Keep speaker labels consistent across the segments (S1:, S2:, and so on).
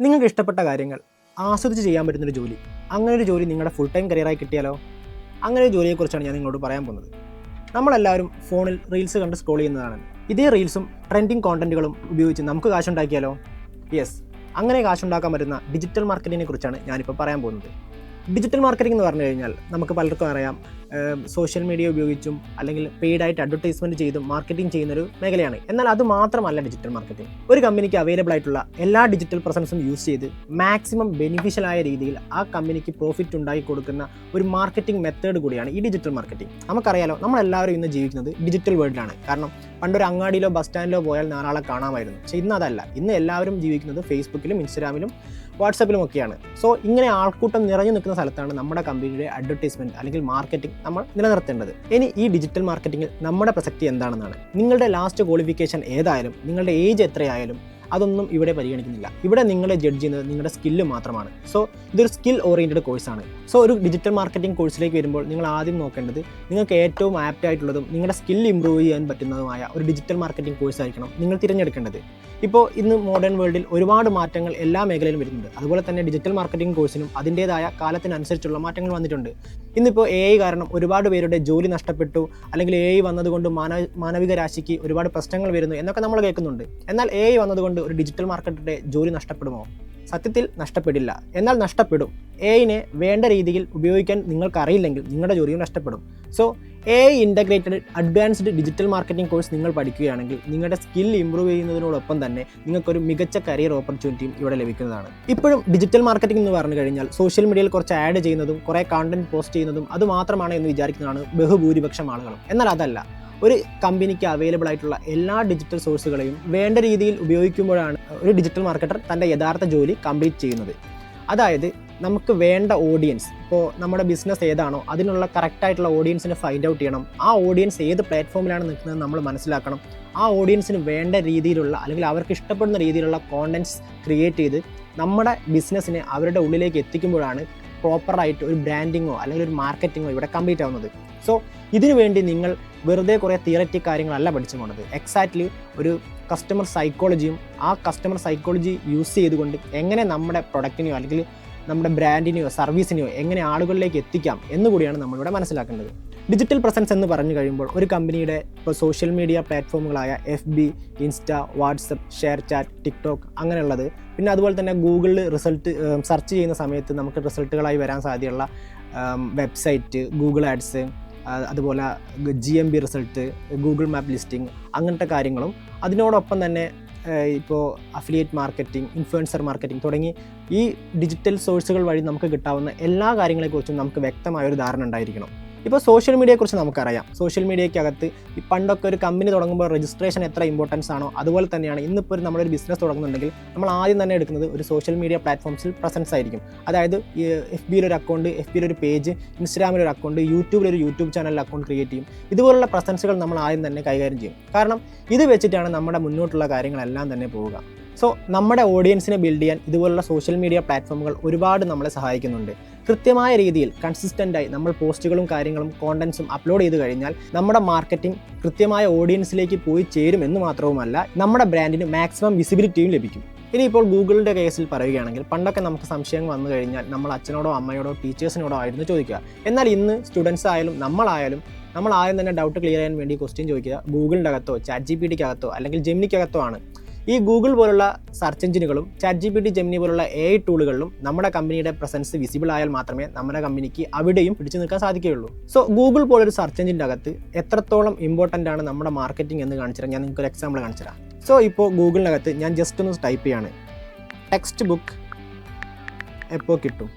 S1: നിങ്ങൾക്ക് ഇഷ്ടപ്പെട്ട കാര്യങ്ങൾ ആസ്വദിച്ച് ചെയ്യാൻ പറ്റുന്നൊരു ജോലി. അങ്ങനെ ഒരു ജോലി നിങ്ങളുടെ ഫുൾ ടൈം കരിയറായി കിട്ടിയാലോ? അങ്ങനെ ഒരു ജോലിയെക്കുറിച്ചാണ് ഞാൻ നിങ്ങളോട് പറയാൻ പോകുന്നത്. നമ്മളെല്ലാവരും ഫോണിൽ റീൽസ് കണ്ട് സ്ക്രോൾ ചെയ്യുന്നതാണ്. ഇതേ റീൽസും ട്രെൻഡിങ് കോണ്ടന്റുകളും ഉപയോഗിച്ച് നമുക്ക് കാശുണ്ടാക്കിയാലോ? യെസ് അങ്ങനെ കാശുണ്ടാക്കാൻ പറ്റുന്ന ഡിജിറ്റൽ മാർക്കറ്റിനെ കുറിച്ചാണ് ഞാനിപ്പോൾ പറയാൻ പോകുന്നത്. ഡിജിറ്റൽ മാർക്കറ്റിംഗ് എന്ന് പറഞ്ഞു കഴിഞ്ഞാൽ നമുക്ക് പലർക്കും അറിയാം സോഷ്യൽ മീഡിയ ഉപയോഗിച്ചും അല്ലെങ്കിൽ പെയ്ഡായിട്ട് അഡ്വർടൈസ്മെന്റ് ചെയ്തും മാർക്കറ്റിംഗ് ചെയ്യുന്നൊരു മേഖലയാണ്. എന്നാൽ അത് മാത്രമല്ല ഡിജിറ്റൽ മാർക്കറ്റിംഗ് ഒരു കമ്പനിക്ക് അവൈലബിൾ ആയിട്ടുള്ള എല്ലാ ഡിജിറ്റൽ പ്രസൻസും യൂസ് ചെയ്ത് മാക്സിമം ബെനിഫിഷ്യൽ ആയ രീതിയിൽ ആ കമ്പനിക്ക് പ്രോഫിറ്റ് ഉണ്ടാക്കി കൊടുക്കുന്ന ഒരു മാർക്കറ്റിംഗ് മെത്തേഡ് കൂടിയാണ് ഈ ഡിജിറ്റൽ മാർക്കറ്റിംഗ് നമുക്കറിയാലോ നമ്മളെല്ലാവരും ഇന്ന് ജീവിക്കുന്നത് ഡിജിറ്റൽ വേൾഡിലാണ് കാരണം പണ്ടൊരു അങ്ങാടിയിലോ ബസ് സ്റ്റാൻഡിലോ പോയാൽ നാലാളെ കാണാമായിരുന്നു. പക്ഷേ ഇന്ന് അതല്ല. ഇന്ന് എല്ലാവരും ജീവിക്കുന്നത് ഫേസ്ബുക്കിലും ഇൻസ്റ്റാഗ്രാമിലും വാട്സപ്പിലും ഒക്കെയാണ് സോ ഇങ്ങനെ ആൾക്കൂട്ടം നിറഞ്ഞു നിൽക്കുന്ന സ്ഥലത്താണ് നമ്മുടെ കമ്പനിയുടെ അഡ്വർടൈസ്മെന്റ് അല്ലെങ്കിൽ മാർക്കറ്റിംഗ് നമ്മൾ നിലനിർത്തേണ്ടത്. ഇനി ഈ ഡിജിറ്റൽ മാർക്കറ്റിംഗിൽ നമ്മുടെ പ്രസക്തി എന്താണെന്നാണ്. നിങ്ങളുടെ ലാസ്റ്റ് ക്വാളിഫിക്കേഷൻ ഏതായാലും നിങ്ങളുടെ ഏജ് എത്രയായാലും അതൊന്നും ഇവിടെ പരിഗണിക്കുന്നില്ല. ഇവിടെ നിങ്ങളെ ജഡ്ജ് ചെയ്യുന്നത് നിങ്ങളുടെ സ്കില്ല് മാത്രമാണ്. സോ ഇതൊരു സ്കിൽ ഓറിയന്റഡ് കോഴ്സാണ് സോ ഒരു ഡിജിറ്റൽ മാർക്കറ്റിംഗ് കോഴ്സിലേക്ക് വരുമ്പോൾ നിങ്ങൾ ആദ്യം നോക്കേണ്ടത് നിങ്ങൾക്ക് ഏറ്റവും ആപ്റ്റ് ആയിട്ടുള്ളതും നിങ്ങളുടെ സ്കിൽ ഇമ്പ്രൂവ് ചെയ്യാൻ പറ്റുന്നതുമായ ഒരു ഡിജിറ്റൽ മാർക്കറ്റിംഗ് കോഴ്സായിരിക്കണം നിങ്ങൾ തിരഞ്ഞെടുക്കേണ്ടത്. ഇപ്പോൾ ഇന്ന് മോഡേൺ വേൾഡിൽ ഒരുപാട് മാറ്റങ്ങൾ എല്ലാ മേഖലയിലും വരുന്നുണ്ട്. അതുപോലെ തന്നെ ഡിജിറ്റൽ മാർക്കറ്റിംഗ് കോഴ്സിനും അതിന്റേതായ കാലത്തിനനുസരിച്ചുള്ള മാറ്റങ്ങൾ വന്നിട്ടുണ്ട്. ഇന്നിപ്പോൾ എ ഐ കാരണം ഒരുപാട് പേരുടെ ജോലി നഷ്ടപ്പെട്ടു അല്ലെങ്കിൽ എ ഐ വന്നതുകൊണ്ട് മാനവ മാനവിക രാശിക്ക് ഒരുപാട് പ്രശ്നങ്ങൾ വരുന്നു എന്നൊക്കെ നമ്മൾ കേൾക്കുന്നുണ്ട്. എന്നാൽ എ ഐ വന്നതുകൊണ്ട് ഒരു ഡിജിറ്റൽ മാർക്കറ്റിന്റെ ജോലി നഷ്ടപ്പെടുമോ? സത്യത്തിൽ നഷ്ടപ്പെടില്ല. എന്നാൽ നഷ്ടപ്പെടും. എ ഐനെ വേണ്ട രീതിയിൽ ഉപയോഗിക്കാൻ നിങ്ങൾക്കറിയില്ലെങ്കിൽ നിങ്ങളുടെ ജോലിയും നഷ്ടപ്പെടും. So a integrated advanced digital marketing course നിങ്ങൾ പഠിക്കുകയാണെങ്കിൽ നിങ്ങളുടെ സ്കിൽ ഇമ്പ്രൂവ് ചെയ്യുന്നതിനോടൊപ്പം തന്നെ നിങ്ങൾക്കൊരു മികച്ച കരിയർ ഓപ്പർച്യൂണിറ്റിയും ഇവിടെ ലഭിക്കുന്നതാണ്. ഇപ്പോഴും ഡിജിറ്റൽ മാർക്കറ്റിംഗ് എന്ന് പറഞ്ഞു കഴിഞ്ഞാൽ സോഷ്യൽ മീഡിയയിൽ കുറച്ച് ആഡ് ചെയ്യുന്നതും കുറേ കണ്ടന്റ് പോസ്റ്റ് ചെയ്യുന്നതും അത് മാത്രമാണ് എന്ന് വിചാരിക്കുന്നതാണ് ബഹുഭൂരിപക്ഷം ആളുകളും. എന്നാൽ അതല്ല ഒരു കമ്പനിക്ക് അവൈലബിൾ ആയിട്ടുള്ള എല്ലാ ഡിജിറ്റൽ സോഴ്സുകളെയും വേണ്ട രീതിയിൽ ഉപയോഗിക്കുമ്പോഴാണ് ഒരു ഡിജിറ്റൽ മാർക്കറ്റർ തന്റെ യഥാർത്ഥ ജോലി കംപ്ലീറ്റ് ചെയ്യുന്നത്. അതായത് നമുക്ക് വേണ്ട ഓഡിയൻസ് ഇപ്പോൾ നമ്മുടെ ബിസിനസ് ഏതാണോ അതിനുള്ള കറക്റ്റായിട്ടുള്ള ഓഡിയൻസിനെ ഫൈൻഡ് ഔട്ട് ചെയ്യണം. ആ ഓഡിയൻസ് ഏത് പ്ലാറ്റ്ഫോമിലാണ് നിൽക്കുന്നത് നമ്മൾ മനസ്സിലാക്കണം. ആ ഓഡിയൻസിന് വേണ്ട രീതിയിലുള്ള അല്ലെങ്കിൽ അവർക്ക് ഇഷ്ടപ്പെടുന്ന രീതിയിലുള്ള കോണ്ടന്റ്സ് ക്രിയേറ്റ് ചെയ്ത് നമ്മുടെ ബിസിനസ്സിനെ അവരുടെ ഉള്ളിലേക്ക് എത്തിക്കുമ്പോഴാണ് പ്രോപ്പറായിട്ട് ഒരു ബ്രാൻഡിങ്ങോ അല്ലെങ്കിൽ ഒരു മാർക്കറ്റിങ്ങോ ഇവിടെ കംപ്ലീറ്റ് ആവുന്നത്. സോ ഇതിനു വേണ്ടി നിങ്ങൾ വെറുതെ കുറേ തിയററ്റിക് കാര്യങ്ങളല്ല പഠിച്ചു പോണത്. എക്സാക്ട്ലി ഒരു കസ്റ്റമർ സൈക്കോളജിയും ആ കസ്റ്റമർ സൈക്കോളജി യൂസ് ചെയ്തുകൊണ്ട് എങ്ങനെ നമ്മുടെ പ്രൊഡക്റ്റിനെയോ അല്ലെങ്കിൽ നമ്മുടെ ബ്രാൻഡിനെയോ സർവീസിനെയോ എങ്ങനെ ആളുകളിലേക്ക് എത്തിക്കാം എന്നുകൂടിയാണ് നമ്മളിവിടെ മനസ്സിലാക്കേണ്ടത്. ഡിജിറ്റൽ പ്രസൻസ് എന്ന് പറഞ്ഞു കഴിയുമ്പോൾ ഒരു കമ്പനിയുടെ ഇപ്പോൾ social media പ്ലാറ്റ്ഫോമുകളായ F B insta WhatsApp ShareChat TikTok അങ്ങനെയുള്ളത്. പിന്നെ അതുപോലെ തന്നെ ഗൂഗിളിൽ റിസൾട്ട് സെർച്ച് ചെയ്യുന്ന സമയത്ത് നമുക്ക് റിസൾട്ടുകളായി വരാൻ സാധ്യതയുള്ള വെബ്സൈറ്റ് ഗൂഗിൾ ആഡ്സ് അതുപോലെ G M B result Google map listing അങ്ങനത്തെ കാര്യങ്ങളും. അതിനോടൊപ്പം തന്നെ ഇപ്പോൾ അഫിലിയേറ്റ് മാർക്കറ്റിംഗ് ഇൻഫ്ലുവൻസർ മാർക്കറ്റിംഗ് തുടങ്ങി ഈ ഡിജിറ്റൽ സോഴ്സുകൾ വഴി നമുക്ക് കിട്ടാവുന്ന എല്ലാ കാര്യങ്ങളെക്കുറിച്ചും നമുക്ക് വ്യക്തമായ ഒരു ധാരണ ഉണ്ടായിരിക്കണം. ഇപ്പോൾ സോഷ്യൽ മീഡിയയെക്കുറിച്ച് നമുക്കറിയാം. സോഷ്യൽ മീഡിയയ്ക്കകത്ത് ഈ പണ്ടൊക്കെ ഒരു കമ്പനി തുടങ്ങുമ്പോൾ രജിസ്ട്രേഷൻ എത്ര ഇമ്പോർട്ടൻസ് ആണോ അതുപോലെ തന്നെയാണ് ഇന്നിപ്പോൾ ഒരു നമ്മളൊരു ബിസിനസ് തുടങ്ങുന്നുണ്ടെങ്കിൽ നമ്മൾ ആദ്യം തന്നെ എടുക്കുന്നത് ഒരു സോഷ്യൽ മീഡിയ പ്ലാറ്റ്ഫോംസിൽ പ്രസൻസ് ആയിരിക്കും. അതായത് എഫ് ബിയിൽ ഒരു അക്കൗണ്ട് എഫ് ബിയിൽ ഒരു പേജ് ഇൻസ്റ്റാഗ്രാമിൽ ഒരു അക്കൗണ്ട് യൂട്യൂബിൽ ഒരു യൂട്യൂബ് ചാനലിൽ അക്കൗണ്ട് ക്രിയേറ്റ് ചെയ്യും. ഇതുപോലുള്ള പ്രസൻസുകൾ നമ്മൾ ആദ്യം തന്നെ കൈകാര്യം ചെയ്യും. കാരണം ഇത് വെച്ചിട്ടാണ് നമ്മുടെ മുന്നോട്ടുള്ള കാര്യങ്ങളെല്ലാം തന്നെ പോവുക. സോ നമ്മുടെ ഓഡിയൻസിനെ ബിൽഡ് ചെയ്യാൻ ഇതുപോലുള്ള സോഷ്യൽ മീഡിയ പ്ലാറ്റ്ഫോമുകൾ ഒരുപാട് നമ്മളെ സഹായിക്കുന്നുണ്ട്. കൃത്യമായ രീതിയിൽ കൺസിസ്റ്റന്റായി നമ്മൾ പോസ്റ്റുകളും കാര്യങ്ങളും കോണ്ടൻസും അപ്ലോഡ് ചെയ്ത് കഴിഞ്ഞാൽ നമ്മുടെ മാർക്കറ്റിംഗ് കൃത്യമായ ഓഡിയൻസിലേക്ക് പോയി ചേരും എന്ന് മാത്രവുമല്ല നമ്മുടെ ബ്രാൻഡിന് മാക്സിമം വിസിബിലിറ്റിയും ലഭിക്കും. ഇനിയിപ്പോൾ ഗൂഗിളിന്റെ കേസിൽ പറയുകയാണെങ്കിൽ പണ്ടൊക്കെ നമുക്ക് സംശയം വന്നു കഴിഞ്ഞാൽ നമ്മൾ അച്ഛനോടോ അമ്മയോടോ ടീച്ചേഴ്സിനോടോ ആയിരുന്നു ചോദിക്കുക. എന്നാൽ ഇന്ന് സ്റ്റുഡൻസ് ആയാലും നമ്മളായാലും നമ്മൾ ആദ്യം തന്നെ ഡൗട്ട് ക്ലിയർ ചെയ്യാൻ വേണ്ടി ക്വസ്റ്റ്യൻ ചോദിക്കുക. ഗൂഗിളിന്റെ അകത്തോ ചാറ്റ് ജി പി ടിക്കകത്തോ അല്ലെങ്കിൽ ജെമിനിക്കകത്തോ ആണ്. ഈ ഗൂഗിൾ പോലുള്ള search എഞ്ചിനുകളും chat G P T Gemini പോലുള്ള എ ഐ ടൂളുകളിലും നമ്മുടെ കമ്പനിയുടെ പ്രസൻസ് വിസിബിൾ ആയാൽ മാത്രമേ നമ്മുടെ കമ്പനിക്ക് അവിടെയും പിടിച്ചു നിൽക്കാൻ സാധിക്കുകയുള്ളൂ. സോ ഗൂഗിൾ പോലൊരു സെർച്ച് എഞ്ചിന്റെ അകത്ത് എത്രത്തോളം ഇമ്പോർട്ടന്റ് ആണ് നമ്മുടെ മാർക്കറ്റിംഗ് എന്ന് കാണിച്ചുതരാം ഞാൻ നിങ്ങൾക്ക് ഒരു എക്സാമ്പിൾ കാണിച്ചുതരാം സോ ഇപ്പോൾ ഗൂഗിളിനകത്ത് ഞാൻ ജസ്റ്റ് ഒന്ന് ടൈപ്പ് ചെയ്യാണ്. ടെക്സ്റ്റ് ബുക്ക് എപ്പോൾ കിട്ടും?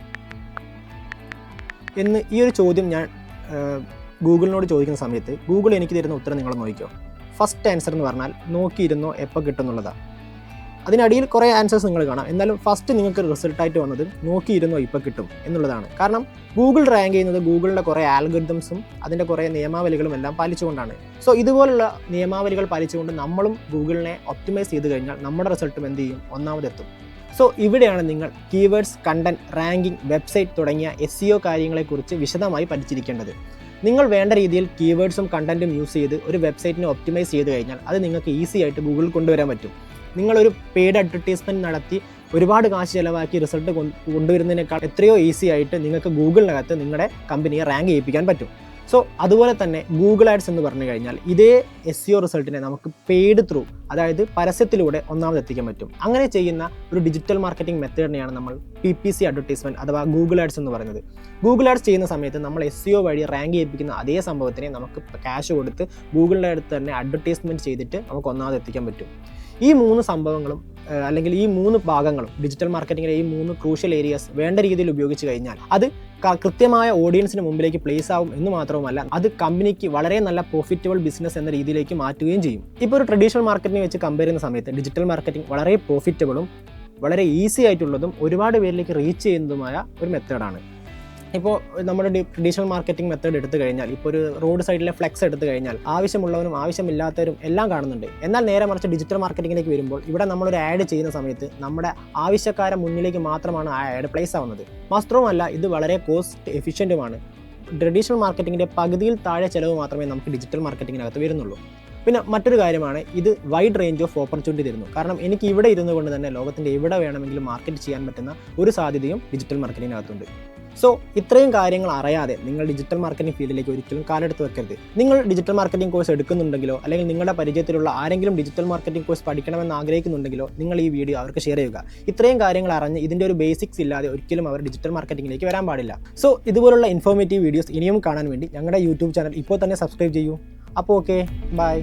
S1: എന്ന് ഈ ഒരു ചോദ്യം ഞാൻ ഗൂഗിളിനോട് ചോദിക്കുന്ന സമയത്ത് ഗൂഗിൾ എനിക്ക് തരുന്ന ഉത്തരം നിങ്ങൾ നോക്കിക്കോ. ഫസ്റ്റ് ആൻസർ എന്ന് പറഞ്ഞാൽ നോക്കിയിരുന്നോ എപ്പോൾ കിട്ടുന്നുള്ളതാണ് അതിനടിയിൽ കുറേ ആൻസേഴ്സ് നിങ്ങൾ കാണാം. എന്നാലും ഫസ്റ്റ് നിങ്ങൾക്ക് റിസൾട്ടായിട്ട് വന്നത് നോക്കിയിരുന്നോ ഇപ്പോൾ കിട്ടും എന്നുള്ളതാണ്. കാരണം ഗൂഗിൾ റാങ്ക് ചെയ്യുന്നത് ഗൂഗിളിന്റെ കുറേ ആൽഗരിതംസും അതിന്റെ കുറേ നിയമാവലികളും എല്ലാം പാലിച്ചുകൊണ്ടാണ്. സോ ഇതുപോലുള്ള നിയമാവലികൾ പാലിച്ചുകൊണ്ട് നമ്മളും ഗൂഗിളിനെ ഒപ്റ്റിമൈസ് ചെയ്ത് കഴിഞ്ഞാൽ നമ്മുടെ റിസൾട്ടും എന്ത് ചെയ്യും? ഒന്നാമതെത്തും. സോ ഇവിടെയാണ് നിങ്ങൾ കീവേഡ്സ് കണ്ടന്റ് റാങ്കിംഗ് വെബ്സൈറ്റ് തുടങ്ങിയ എസ് സിഒ കാര്യങ്ങളെക്കുറിച്ച് വിശദമായി പഠിച്ചിരിക്കേണ്ടത്. നിങ്ങൾ വേണ്ട രീതിയിൽ കീവേഡ്സും കണ്ടന്റും യൂസ് ചെയ്ത് ഒരു വെബ്സൈറ്റിനെ ഒപ്റ്റിമൈസ് ചെയ്ത് കഴിഞ്ഞാൽ അത് നിങ്ങൾക്ക് ഈസി ആയിട്ട് ഗൂഗിളിൽ കൊണ്ടുവരാൻ പറ്റും. നിങ്ങളൊരു പെയ്ഡ് അഡ്വർടൈസ്മെന്റ് നടത്തി ഒരുപാട് കാശ് ചിലവാക്കി റിസൾട്ട് കൊണ്ടുവരുന്നതിനേക്കാൾ എത്രയോ ഈസി ആയിട്ട് നിങ്ങൾക്ക് ഗൂഗിളിനകത്ത് നിങ്ങളുടെ കമ്പനിയെ റാങ്ക് ചെയ്യിപ്പിക്കാൻ പറ്റും. സോ അതുപോലെ തന്നെ ഗൂഗിൾ ആഡ്സ് എന്ന് പറഞ്ഞു കഴിഞ്ഞാൽ ഇതേ എസ് സിഒ റിസൾട്ടിനെ നമുക്ക് പെയ്ഡ് ത്രൂ അതായത് പരസ്യത്തിലൂടെ ഒന്നാമത് എത്തിക്കാൻ പറ്റും. അങ്ങനെ ചെയ്യുന്ന ഒരു ഡിജിറ്റൽ മാർക്കറ്റിംഗ് മെത്തേഡിനെയാണ് നമ്മൾ പി പി സി അഡ്വർടൈസ്മെന്റ് അഥവാ ഗൂഗിൾ ആഡ്സ് എന്ന് പറയുന്നത്. ഗൂഗിൾ ആഡ്സ് ചെയ്യുന്ന സമയത്ത് നമ്മൾ എസ് സിഒ വഴി റാങ്ക് ചെയ്യിപ്പിക്കുന്ന അതേ സംഭവത്തിനെ നമുക്ക് ക്യാഷ് കൊടുത്ത് ഗൂഗിളിന്റെ അടുത്ത് തന്നെ അഡ്വർടൈസ്മെന്റ് ചെയ്തിട്ട് നമുക്ക് ഒന്നാമത് എത്തിക്കാൻ പറ്റും. ഈ മൂന്ന് സംഭവങ്ങളും അല്ലെങ്കിൽ ഈ മൂന്ന് ഭാഗങ്ങളും ഡിജിറ്റൽ മാർക്കറ്റിംഗിലെ ഈ മൂന്ന് ക്രൂഷ്യൽ ഏരിയാസ് വേണ്ട രീതിയിൽ ഉപയോഗിച്ച് കഴിഞ്ഞാൽ അത് കൃത്യമായ ഓഡിയൻസിന് മുമ്പിലേക്ക് പ്ലേസ് ആവും എന്ന് മാത്രവുമല്ല അത് കമ്പനിക്ക് വളരെ നല്ല പ്രോഫിറ്റബിൾ ബിസിനസ് എന്ന രീതിയിലേക്ക് മാറ്റുകയും ചെയ്യും. ഇപ്പോൾ ഒരു ട്രഡീഷണൽ മാർക്കറ്റിനെ വെച്ച് കമ്പയർ ചെയ്യുന്ന സമയത്ത് ഡിജിറ്റൽ മാർക്കറ്റിംഗ് വളരെ പ്രോഫിറ്റബിളും വളരെ ഈസി ആയിട്ടുള്ളതും ഒരുപാട് പേരിലേക്ക് റീച്ച് ചെയ്യുന്നതുമായ ഒരു മെത്തേഡാണ് ഇപ്പോൾ നമ്മുടെ ട്രഡീഷണൽ മാർക്കറ്റിംഗ് മെത്തേഡ് എടുത്തു കഴിഞ്ഞാൽ ഇപ്പോൾ ഒരു റോഡ് സൈഡിലെ ഫ്ലെക്സ് എടുത്തു കഴിഞ്ഞാൽ ആവശ്യമുള്ളവരും ആവശ്യമില്ലാത്തവരും എല്ലാം കാണുന്നുണ്ട്. എന്നാൽ നേരെ മറിച്ച് ഡിജിറ്റൽ മാർക്കറ്റിംഗിലേക്ക് വരുമ്പോൾ ഇവിടെ നമ്മളൊരു ആഡ് ചെയ്യുന്ന സമയത്ത് നമ്മുടെ ആവശ്യക്കാരെ മുന്നിലേക്ക് മാത്രമാണ് ആ ആഡ് പ്ലേസ് ആവുന്നത്. മാത്രവുമല്ല ഇത് വളരെ കോസ്റ്റ് എഫിഷ്യന്റുമാണ് ട്രഡീഷണൽ മാർക്കറ്റിങ്ങിന്റെ പകുതിയിൽ താഴെ ചിലവ് മാത്രമേ നമുക്ക് ഡിജിറ്റൽ മാർക്കറ്റിങ്ങിനകത്ത് വരുന്നുള്ളൂ. പിന്നെ മറ്റൊരു കാര്യമാണ് ഇത് വൈഡ് റേഞ്ച് ഓഫ് ഓപ്പർച്യൂണിറ്റി തരുന്നു. കാരണം എനിക്ക് ഇവിടെ ഇരുന്നു കൊണ്ട് തന്നെ ലോകത്തിന്റെ എവിടെ വേണമെങ്കിലും മാർക്കറ്റ് ചെയ്യാൻ പറ്റുന്ന ഒരു സാധ്യതയും ഡിജിറ്റൽ മാർക്കറ്റിനകത്തുണ്ട് സോ ഇത്രയും കാര്യങ്ങൾ അറിയാതെ നിങ്ങൾ ഡിജിറ്റൽ മാർക്കറ്റിംഗ് ഫീൽഡിലേക്ക് ഒരിക്കലും കാലെടുത്ത് വെക്കരുത്. നിങ്ങൾ ഡിജിറ്റൽ മാർക്കറ്റിംഗ് കോഴ്സ് എടുക്കുന്നുണ്ടെങ്കിലോ അല്ലെങ്കിൽ നിങ്ങളുടെ പരിചയത്തിലുള്ള ആരെങ്കിലും ഡിജിറ്റൽ മാർക്കറ്റിംഗ് കോഴ്സ് പഠിക്കണമെന്ന് ആഗ്രഹിക്കുന്നുണ്ടെങ്കിലോ നിങ്ങൾ ഈ വീഡിയോ അവർക്ക് ഷെയർ ചെയ്യുക. ഇത്രയും കാര്യങ്ങൾ അറിഞ്ഞ് ഇതിന്റെ ഒരു ബേസിക്സ് ഇല്ലാതെ ഒരിക്കലും അവർ ഡിജിറ്റൽ മാർക്കറ്റിംഗിലേക്ക് വരാൻ പാടില്ല. സോ ഇതുപോലുള്ള ഇൻഫോർമേറ്റീവ് വീഡിയോസ് ഇനിയും കാണാൻ വേണ്ടി ഞങ്ങളുടെ യൂട്യൂബ് ചാനൽ ഇപ്പോൾ തന്നെ സബ്സ്ക്രൈബ് ചെയ്യൂ. അപ്പോൾ ഓക്കെ ബൈ